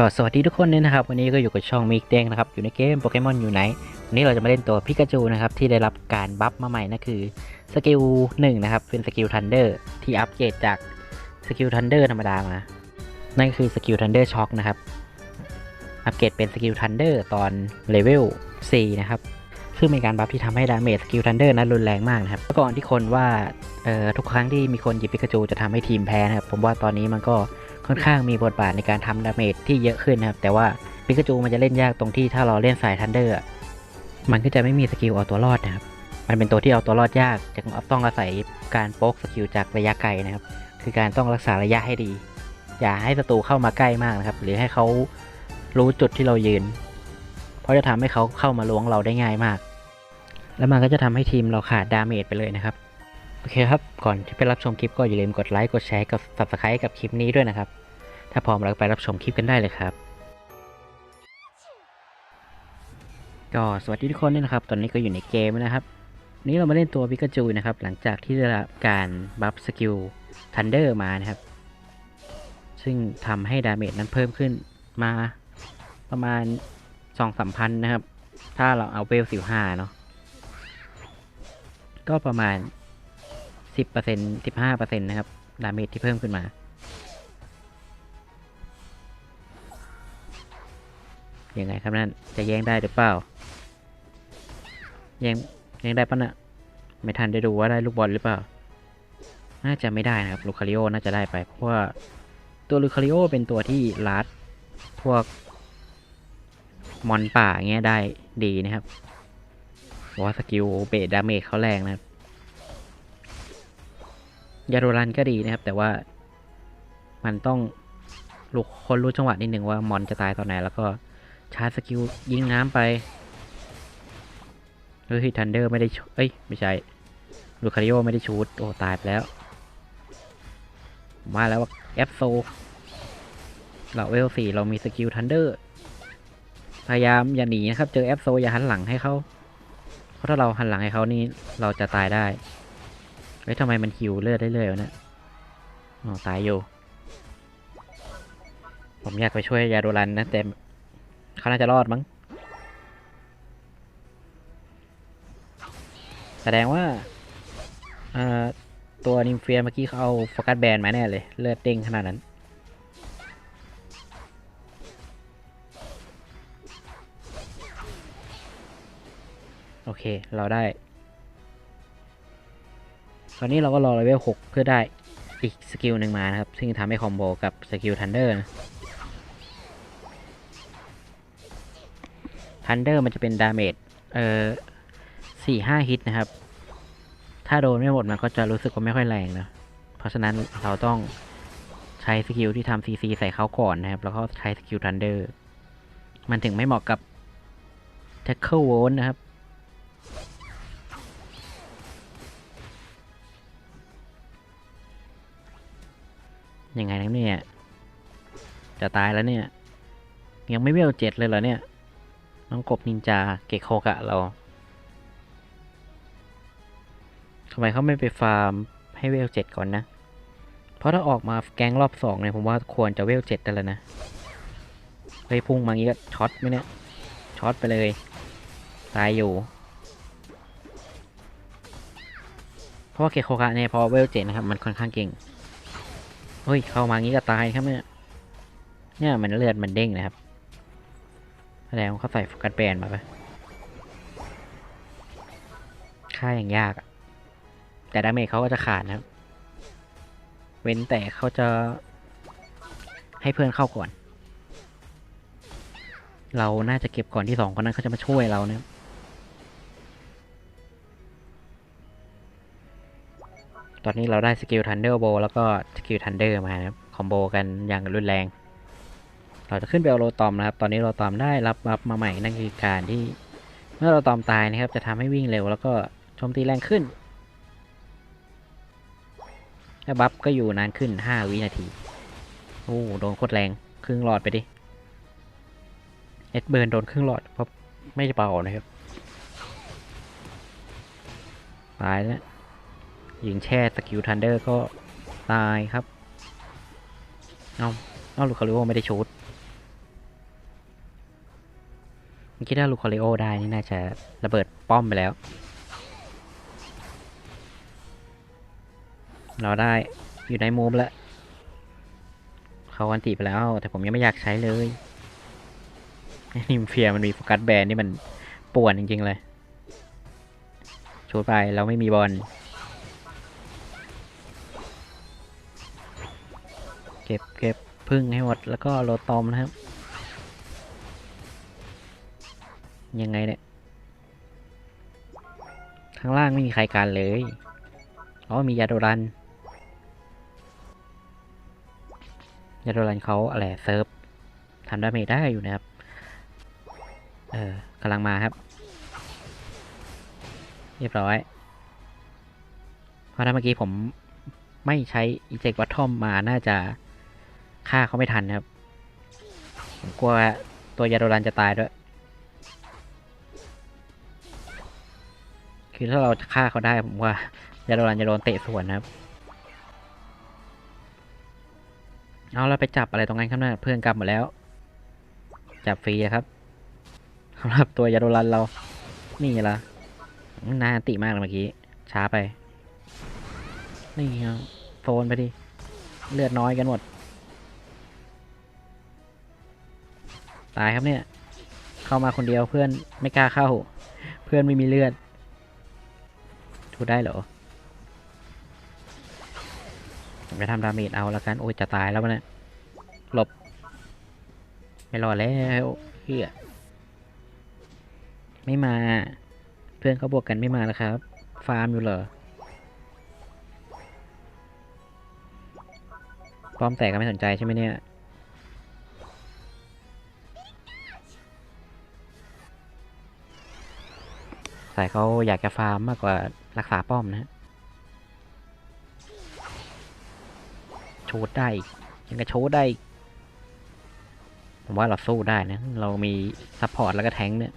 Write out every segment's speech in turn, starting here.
ก็สวัสดีทุกคนเลยนะครับ วันนี้ก็อยู่กับช่องมิกเด้งนะครับ อยู่ในเกมโปเกมอนอยู่ไหนวันนี้เราจะมาเล่นตัวพิกาจูนะครับ ที่ได้รับการบัฟมาใหม่นั่นคือสกิลหนึ่งนะครับ เป็นสกิลทันเดอร์ที่อัปเกรดจากสกิลทันเดอร์ธรรมดามา นั่นคือสกิลทันเดอร์ช็อคนะครับ อัปเกรดเป็นสกิลทันเดอร์ตอนเลเวล4นะครับซึ่งเป็นการบัฟที่ทำให้ดาเมจสกิลทันเดอร์นั้นรุนแรงมากนะครับก่อนที่คนว่าทุกครั้งที่มีคนหยิบพิกาจูจะทำให้ทีมแพ้นะครับ ผมว่าตอนนี้มันก็ ค่อนข้างมีบทบาทในการทำดาเมจที่เยอะขึ้นนะครับ แต่ว่าพิกาจูมันจะเล่นยากตรงที่ถ้าเราเล่นสายทันเดอร์มันก็จะไม่มีสกิลเอาตัวรอดนะครับ มันเป็นตัวที่เอาตัวรอดยากจะต้องอาศัยการโป๊กสกิลจากระยะไกลนะครับ คือการต้องรักษาระยะให้ดี อย่าให้ศัตรูเข้ามาใกล้มากนะครับ หรือให้เขารู้จุดที่เรายืน เพราะจะทำให้เขาเข้ามาล้วงเราได้ง่ายมาก แล้วมันก็จะทำให้ทีมเราขาดดาเมจไปเลยนะครับ เคครับ ก่อนที่ไปรับชมคลิปก็อย่าลืมกดไลค์ กดแชร์ กับ subscribe กับคลิปนี้ด้วยนะครับ ถ้าพร้อมเราไปรับชมคลิปกันได้เลยครับ ก็สวัสดีทุกคนด้วยนะครับ ตอนนี้ก็อยู่ในเกมนะครับ นี้เรามาเล่นตัวปิกาจูนะครับ หลังจากที่ได้รับการบัฟสกิลทันเดอร์มานะครับ ซึ่งทำให้ดาเมจนั้นเพิ่มขึ้นมาประมาณ2องสามพันนะครับ ถ้าเราเอาเวลสิบห้าเนาะ ก็ประมาณ 10% 15%นะครับ ดาเมจที่เพิ่มขึ้นมา ยังไงครับนั่น จะแย่งได้หรือเปล่า แย่งแย่งได้ปะนะ่ะ ไม่ทันได้ดูว่าได้ลูกบอลหรือเปล่า น่าจะไม่ได้นะครับ ลูคาริโอน่าจะได้ไป เพราะว่าตัวลูคาริโอเป็นตัวที่ลัดพวก มอนป่าเงี้ยได้ดีนะครับว่าสกิลเบสดาเมจเขาแรงนะครับ ยาโดรันก็ดีนะครับ แต่ว่ามันต้องลูกคนรู้จังหวะนิดหนึ่งว่ามอนจะตายตอนไหน แล้วก็ชาร์จสกิลยิงน้ำไปเฮ้ยทันเดอร์ไม่ได้ชูเอ้ย ไม่ใช่ลูคาริโอไม่ได้ชูดโอ้ ตายไปแล้ว มาแล้วแอปโซเราเวลสี่เรามีสกิลทันเดอร์พยายามอย่าหนีนะครับ เจอแอปโซอย่าหันหลังให้เขาเพราะถ้าเราหันหลังให้เขานี่เราจะตายได้ ฮ้ยทำไมมันหิวเลือดได้เลยวะเนี่ยอ๋อตายอยู่ผมอยากไปช่วยยาโดรันนะแต่เขาน่าจะรอดมั้ง แสดงว่าเอ่อตัวนิมเฟียเมื่อกี้เขาเอาโฟกัสแบนมาแน่เลย เลือดเด้งขนาดนั้นโอเค เราได้ ตอนนี้เราก็รอเลเวล6เพื่อได้อีกสกิลหนึ่งมานะครับ ซึ่งทำให้คอมโบกับสกิลทันเดอร์นะทันเดอร์มันจะเป็นดาเมจเอ่อสี่ห้าฮิตนะครับ ถ้าโดนไม่หมดมันก็จะรู้สึกว่าไม่ค่อยแรงนะ เพราะฉะนั้นเราต้องใช้สกิลที่ทำซีซีใส่เขาก่อนนะครับ แล้วก็ใช้สกิลทันเดอร์ มันถึงไม่เหมาะกับ Tackle w o l นะครับ ยังไงนะเนี่ย จะตายแล้วเนี่ย ยังไม่เวลเจ็ดเลยเหรอเนี่ย น้องกบนินจาเกะโคกะเราทำไมเขาไม่ไปฟาร์มให้เวลเจ็ดก่อนนะ เพราะถ้าออกมาแก๊งรอบสองเนี่ยผมว่าควรจะเวลเจ็ดได้แล้วนะเฮ้ยพุ่งมางี้ก็ช็อตไหมเนี่ย ช็อตไปเลย ตายอยู่ เพราะว่าเกโคกะเนี่ยพอเวลเจ็ดนะครับ มันค่อนข้างเก่ง เฮ้ย เข้ามางี้ก็ตายครับเนี่ยเนี่ยมันเลือดมันเด้งนะครับแสดงว่าเขาใส่โฟกัสแบนมาปะค่าอย่างยากอะแต่ดาเมจเขาก็จะขาดนะครับ เว้นแต่เขาจะให้เพื่อนเข้าก่อน เราน่าจะเก็บก่อนที่สองคนนั้นเขาจะมาช่วยเรานะครับ อนนี้เราได้สกิลทันเดอร์โบแล้วก็สกิลทันเดอร์มาครับคอมโบกันอย่างรุนแรง เราจะขึ้นไปเอาโรตอมนะครับ ตอนนี้โรตอมได้รับบัฟมาใหม่นั่นคือการที่ เมื่อเราตอมตายนะครับ จะทำให้วิ่งเร็วแล้วก็โจมตีแรงขึ้นและบัฟก็อยู่นานขึ้น 5 วินาที โอ้โดนโคตรแรง ครึ่งหลอดไปดิ เอ็ดเบิร์นโดนครึ่งหลอดเพราะไม่จะเบานะครับ ตายแล้ว ยิงแช่สกิลทันเดอร์ก็ตายครับ เอาเอาลูคาริโอไม่ได้ชูดเมื่าลูคอริโอได้นี่น่าจะระเบิดป้อมไปแล้ว เราได้อยู่ในมุมแล้ว เขาอันติไปแล้ว แต่ผมยังไม่อยากใช้เลยนิมเฟียมันมีโฟกัสแบนนี่มันป่วนจริงๆเลยชูดไปเราไม่มีบอล เก็บเก็บพึ่งให้หมดแล้วก็โรตอมนะครับ ยังไงเนี่ยข้างล่างไม่มีใครการเลย อ๋อ มียาโดรัน ยาโดรันเขาอะไรเซิร์ฟทำดาเมจได้อยู่นะครับ เออกำลังมาครับ เรียบร้อย เพราะถ้าเมื่อกี้ผมไม่ใช้อีเจกวัตทอมมาน่าจะ ฆ่าเขาไม่ทันครับ ผมกลัวตัวยาโดรันจะตายด้วย คือถ้าเราฆ่าเขาได้ผมว่ายาโดรันจะโดนเตะสวนครับ เอาเราไปจับอะไรตรงนั้นครับนะเพื่อนกลับหมดแล้ว จับฟรีครับสำหรับตัวยาโดรันเรา นี่ละน่าติมากเลยเมื่อกี้ ช้าไป นี่ครับโซนไปดิ เลือดน้อยกันหมด ตายครับเนี่ย เข้ามาคนเดียวเพื่อนไม่กล้าเข้า เพื่อนไม่มีเลือดทูได้เหรอผมจะทำดาเมจเอาแล้วกัน โอ้ยจะตายแล้ววะหลบ ไม่รอดแล้วเพื่อไม่มา เพื่อนเขาบวกกันไม่มาแล้วครับ ฟาร์มอยู่เหรอป้อมแตกก็ไม่สนใจใช่ไหมเนี่ย ใส่เขาอยากจะฟาร์มมากกว่ารักษาป้อมนะฮะชูดได้ ยังกระชูดได้ ผมว่าเราสู้ได้นะ เรามีซัพพอร์ตแล้วก็แทงเนี่ย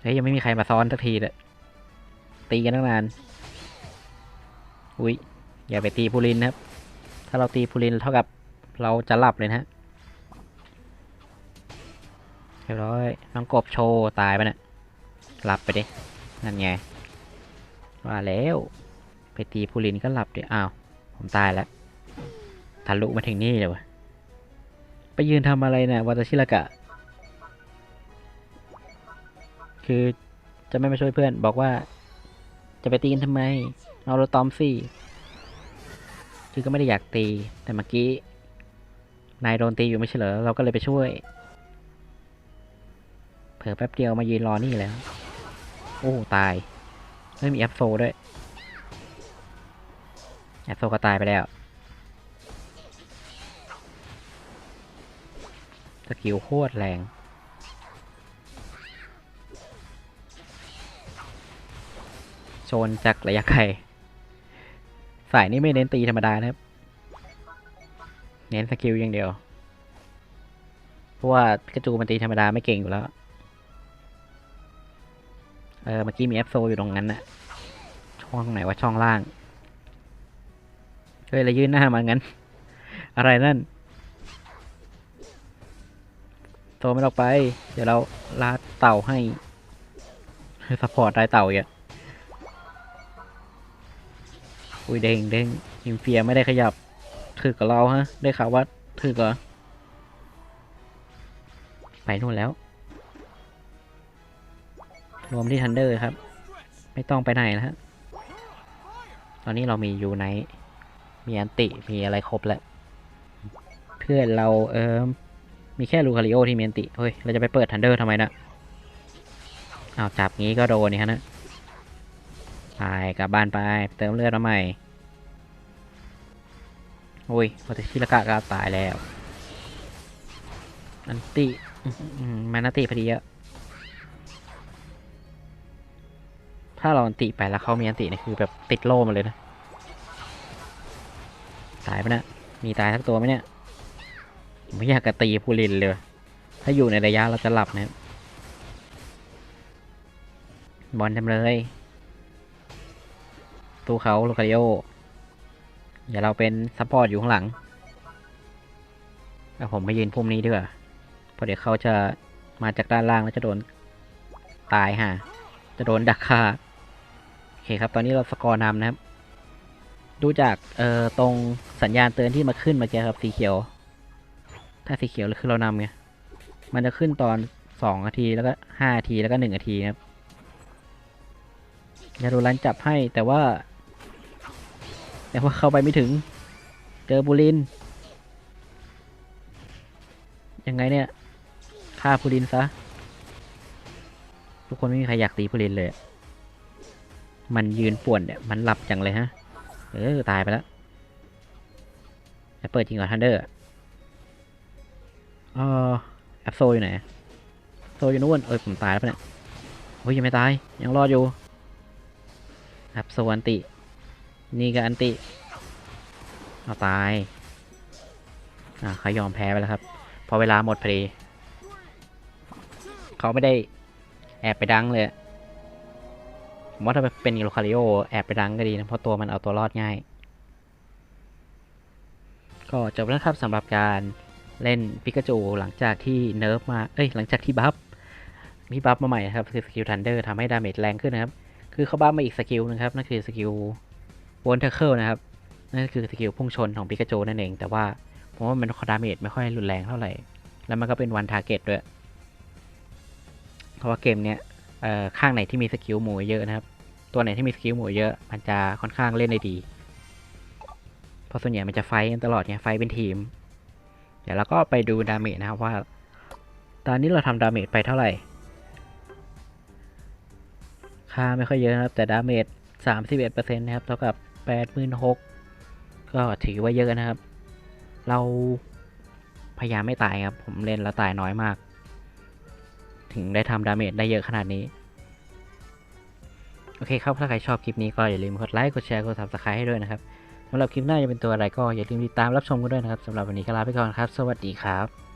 เฮ้ย ยังไม่มีใครมาซ้อนสักทีเลยตีกันตั้งนาน อุ้ยอย่าไปตีพูลินครับ ถ้าเราตีพูลินเท่ากับเราจะหลับเลยนะฮะ เรียบร้อย น้องกบโชว์ ตายไปนี่ยหลับไปดิ นั่นไง ว่าแล้ว ไปตีพูลินก็หลับดิ อ้าว ผมตายแล้ว ทะลุมาถึงนี่เลยวะไปยืนทำอะไรเนะี่ยวาตาชิระกะ คือจะไม่มาช่วยเพื่อน บอกว่า จะไปตีกันทำไม เอาเราตอมสิคือก็ไม่ได้อยากตี แต่เมื่อกี้ นายโดนตีอยู่ไม่ใช่เหรอ เราก็เลยไปช่วย ผลอแป๊บเดียวมายืนรอนี่แล้ว โอ้ ตายไม่มีแอปโซด้วย แอปโซก็ตายไปแล้ว สกิลโคตรแรงโซนจากระยะไกลสายนี้ไม่เน้นตีธรรมดานะครับ เน้นสกิลอย่างเดียว เพราะว่ากระจูมันตีธรรมดาไม่เก่งอยู่แล้ว เออเมื่อกี้มีแอปโซอยู่ตรงนั้นนะช่องไหนว่าช่องล่างเฮ้ยเรยื่นหน้ามางั้น อะไรนั่นโตไม่ออกไป เดี๋ยวเราลาดเต่าให้ซัพพอร์ตได้เต่าอีกอะอุ้ยเด้งเด้งอิมเฟียไม่ได้ขยับถือกับเราฮะ ได้ข่าวว่าถือเหรอไปนู่นแล้ว รวมที่ทันเดอร์ครับ ไม่ต้องไปไหนนะฮะตอนนี้เรามียูไนมีอันติ มีอะไรครบแล้ว เพื่อนเราเออมีแค่ลูคาริโอที่มีอันติ เฮ้ย เราจะไปเปิดทันเดอร์ทำไมนะอ้าวจับงี้ก็โดนนี่ฮะนะไปกลับบ้านไป เติมเลือดมาใหม่โอ้ยวัตชิรากะก็ตายแล้ว อันติอื้อหือมันอันติพอดีอะ ถ้าเราอันติไปแล้วเขามีอันติเนี่ยคือแบบติดโล่มาเลยนะ ตายไปะเนะ มีตายทักตัวไหมเนี่ย ไม่อยากกระตีพูลินเลย ถ้าอยู่ในระยะเราจะหลับนะบอลทำเลย ตู้เขาลูคาริโออย่าเราเป็นซัพพอร์ตอยู่ข้างหลังแล้วผมก็ยืนพุ่มนี้ดีกว่าเพราะเดี๋ยวเขาจะมาจากด้านล่างแล้วจะโดนตายฮะ จะโดนดักฆ่า เคครับ ตอนนี้เราสกอร์นำนะครับ ดูจากเอ่อตรงสัญญาณเตือนที่มาขึ้นเมื่อกี้ครับสีเขียว ถ้าสีเขียวคือเรานำไง มันจะขึ้นตอนสองนาทีแล้วก็ห้านาทีแล้วก็หนึ่งนาทีครับยาโดรันจับให้แต่ว่า แต่ว่าเข้าไปไม่ถึง เจอบูลิน ยังไงเนี่ยฆ่าบูลินซะ ทุกคนไม่มีใครอยากตีบูลินเลยอะ มันยืนป่วนเนี่ยมันหลับจังเลยฮะ เออ ตายไปแล้วจะเปิดจริงเหรอทันเดอร์อ๋อแอปโซอยู่ไหนโซอยู่นู่นเออผมตายแล้วเนี่ยโอ้ยยังไม่ตาย ยังรอดอยู่แอปโซอันติ นี่ก็อันติ เอาตาย อ่าเขายอมแพ้ไปแล้วครับ พอเวลาหมดพอดี เขาไม่ได้แอบไปดังเลย ผมว่าถ้าเป็นโลคาริโอแอบไปดังก็ดีนะ เพราะตัวมันเอาตัวรอดง่าย ก็จบแล้วครับสำหรับการเล่นปิกาจูหลังจากที่เนิร์ฟมา เอ้ย หลังจากที่บัฟ มีบัฟมาใหม่นะครับคือสกิลทันเดอร์ทำให้ดาเมจแรงขึ้นนะครับ คือเขาบัฟมาอีกสกิลนึงครับ นั่นคือสกิลวนเทอร์เคิลนะครับ นั่นคือสกิลพุ่งชนของปิกาจูนั่นเอง แต่ว่าผมว่ามันดาเมจไม่ค่อยรุนแรงเท่าไหร่ แล้วมันก็เป็นวันทาร์เก็ตด้วย เพราะว่าเกมเนี้ย ข้างไหนที่มีสกิลหมู่เยอะนะครับ ตัวไหนที่มีสกิลหมู่เยอะ มันจะค่อนข้างเล่นได้ดีเพราะส่วนใหญ่มันจะไฟกันตลอดไงไฟเป็นทีม เดี๋ยวเราก็ไปดูดาเมจนะครับว่า ตอนนี้เราทำดาเมจไปเท่าไหร่ ค่าไม่ค่อยเยอะนะครับ แต่ดาเมจ31%นะครับเท่ากับ86,000ก็ถือว่าเยอะนะครับ เราพยายามไม่ตายครับ ผมเล่นแล้วตายน้อยมาก ถึงได้ทำดาเมจได้เยอะขนาดนี้ โอเคครับ ถ้าใครชอบคลิปนี้ก็อย่าลืมกดไลค์ กดแชร์ กด subscribe ให้ด้วยนะครับสำหรับคลิปหน้าจะเป็นตัวอะไรก็อย่าลืมติดตามรับชมกันด้วยนะครับสำหรับวันนี้ก็ลาไปก่อนครับ สวัสดีครับ